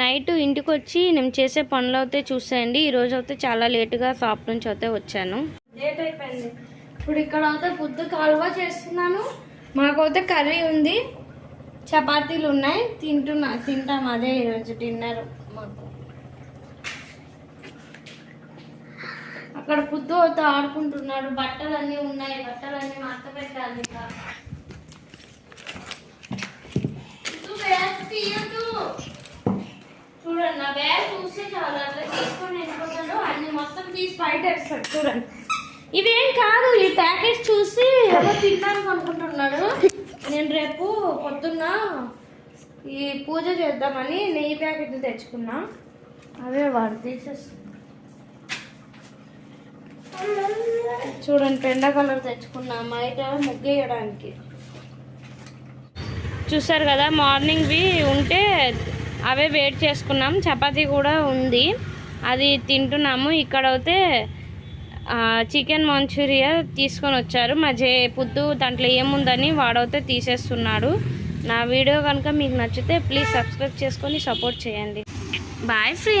Night ఇంటికి వచ్చి నేను చేసే పనులు అయితే చూసేయండి. ఈరోజు అయితే చాలా లేటుగా షాప్ నుంచి అయితే వచ్చాను. లేట్ అయిపోయింది. ఇప్పుడు ఇక్కడ అయితే పొద్దు కాలువ చేస్తున్నాను. మాకైతే కర్రీ ఉంది. చపాతీలు ఉన్నాయి. తింటున్నా తింటాం అదే ఈరోజు డిన్నర్ మాకు. అక్కడ పొద్దు అయితే ఆడుకుంటున్నాడు బట్టలన్నీ ఉన్నాయి. బట్టలు మడత పెట్టాలి ఇంకా పుద్దు బ్యాగ్ తీయొద్దు. చూడండి నా బ్యాగ్ చూస్తే చాలు అట్లా తీసుకొని వెళ్ళిపోతాడు అన్ని స్పైడర్స్ చూడండి. ఇవేం కాదు ఈ ప్యాకెట్ చూసి ఏదో తిన్నాను అనుకుంటున్నాడు. నేను రేపు పొద్దున్న ఈ పూజ చేద్దామని నెయ్యి ప్యాకెట్లు తెచ్చుకున్నా. అవే వాడు తీసేస్తుంది చూడండి పెండ కలర్ తెచ్చుకున్నా బయట ముగ్గేయడానికి. చూసారు కదా మార్నింగ్వి ఉంటే అవే వెయిట్ చేసుకున్నాం. చపాతీ కూడా ఉంది. అది తింటున్నాము. ఇక్కడ అయితే చికెన్ మంచూరియా తీసుకొని వచ్చారు. మా జే పుద్దు దాంట్లో ఏముందని వాడైతే తీసేస్తున్నాడు. నా వీడియో కనుక మీకు నచ్చితే ప్లీజ్ సబ్స్క్రైబ్ చేసుకొని సపోర్ట్ చేయండి. Bye friends